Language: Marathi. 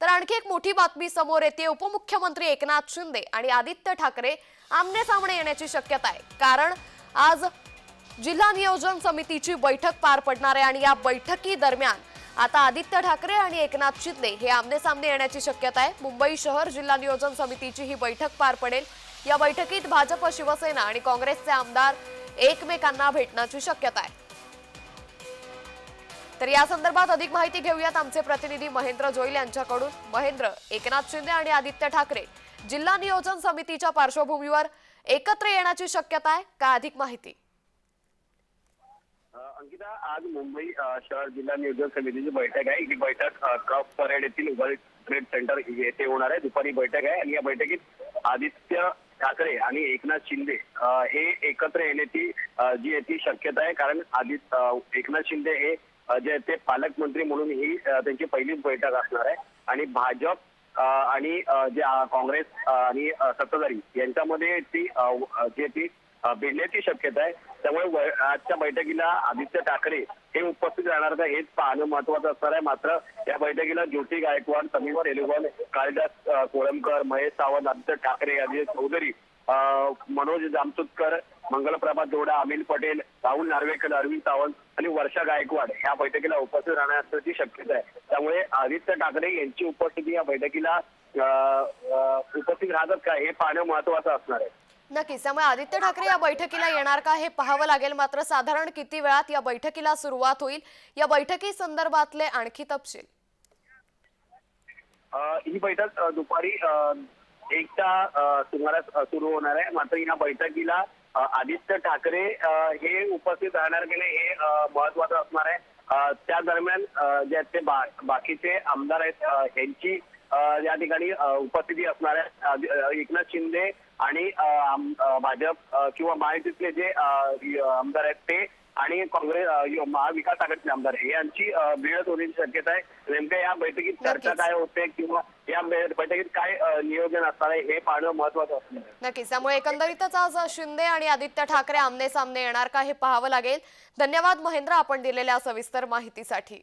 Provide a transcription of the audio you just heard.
तर आणखी एक मोठी बातमी समोर येते. उपमुख्यमंत्री एकनाथ शिंदे आणि आदित्य ठाकरे आमने सामने येण्याची शक्यता आहे. कारण आज जिल्हा नियोजन समितीची बैठक पार पडणार आहे आणि या बैठकी दरम्यान आता आदित्य ठाकरे आणि एकनाथ शिंदे हे आमने सामने येण्याची शक्यता आहे. मुंबई शहर जिल्हा नियोजन समितीची ही बैठक पार पडेल. या बैठकीत भाजप शिवसेना आणि काँग्रेसचे आमदार एकमेकांना भेटण्याची शक्यता आहे. तर या संदर्भात अधिक माहिती घेऊयात आमचे प्रतिनिधी महेंद्र जोईल यांच्याकडून. महेंद्र एकनाथ शिंदे आणि आदित्य ठाकरे जिल्हा नियोजन समितीच्या पार्श्वभूमीवर एकत्र येण्याची शक्यता आहे. का अधिक माहिती? अंकिता आज मुंबई शहर जिल्हा नियोजन समितीची बैठक आहे. ही बैठक कप परेड येथील वर्ल्ड ट्रेड सेंटर येथे होणार आहे. दुपारी बैठक आहे आणि या बैठकीत आदित्य ठाकरे आणि एकनाथ शिंदे हे एकत्र येण्याची जी आहे ती शक्यता आहे. कारण आदित्य एकनाथ शिंदे हे जे ते पालकमंत्री म्हणून ही त्यांची पहिलीच बैठक असणार आहे. आणि भाजप आणि जे काँग्रेस आणि सत्ताधारी यांच्यामध्ये ती जे ती भिडण्याची शक्यता आहे. त्यामुळे आजच्या बैठकीला आदित्य ठाकरे हे उपस्थित राहणार का हेच पाहणं महत्वाचं असणार आहे. मात्र या बैठकीला ज्योती गायकवाड समीवर एलुगन कालिदास कोळंबकर महेश सावंत आदित्य ठाकरे अजय चौधरी मनोज जामसुतकर मंगलप्रभा जोडा अनिल पटेल राहुल नार्वेकर अरविंद सावंत आणि वर्षा गायकवाड या बैठकीला उपस्थित राहण्याची शक्यता आहे. त्यामुळे आदित्य ठाकरे यांची उपस्थिती या बैठकीला उपस्थित राहतात का हे पाहणं महत्वाचं असणार आहे. नक्कीच. त्यामुळे आदित्य ठाकरे या बैठकीला येणार का हे पाहावं लागेल. मात्र साधारण किती वेळात या बैठकीला सुरुवात होईल? या बैठकी संदर्भातले आणखी तपशील. ही बैठक दुपारी अ, सुमारास सुरू होणार आहे. मात्र या बैठकीला आदित्य ठाकरे हे उपस्थित राहणार की नाही हे महत्वाचं असणार आहे. त्या दरम्यान जे आहेत ते बा- बाकीचे आमदार आहेत यांची या ठिकाणी उपस्थिती असणार आहे. एकनाथ शिंदे आणि भाजप किंवा महायुतीतले जे आमदार आहेत ते आणि काँग्रेस महाविकास आघाडीचे आमदार आहे यांची भिडत होण्याची शक्यता आहे. नेमक्या या बैठकीत चर्चा. काय होते किंवा या बैठकीत काय नियोजन असणार आहे हे पाहणं महत्वाचं असणार नक्कीच. त्यामुळे एकंदरीतच आज शिंदे आणि आदित्य ठाकरे आमने सामने येणार का हे पाहावं लागेल. धन्यवाद महेंद्र आपण दिलेल्या सविस्तर माहितीसाठी.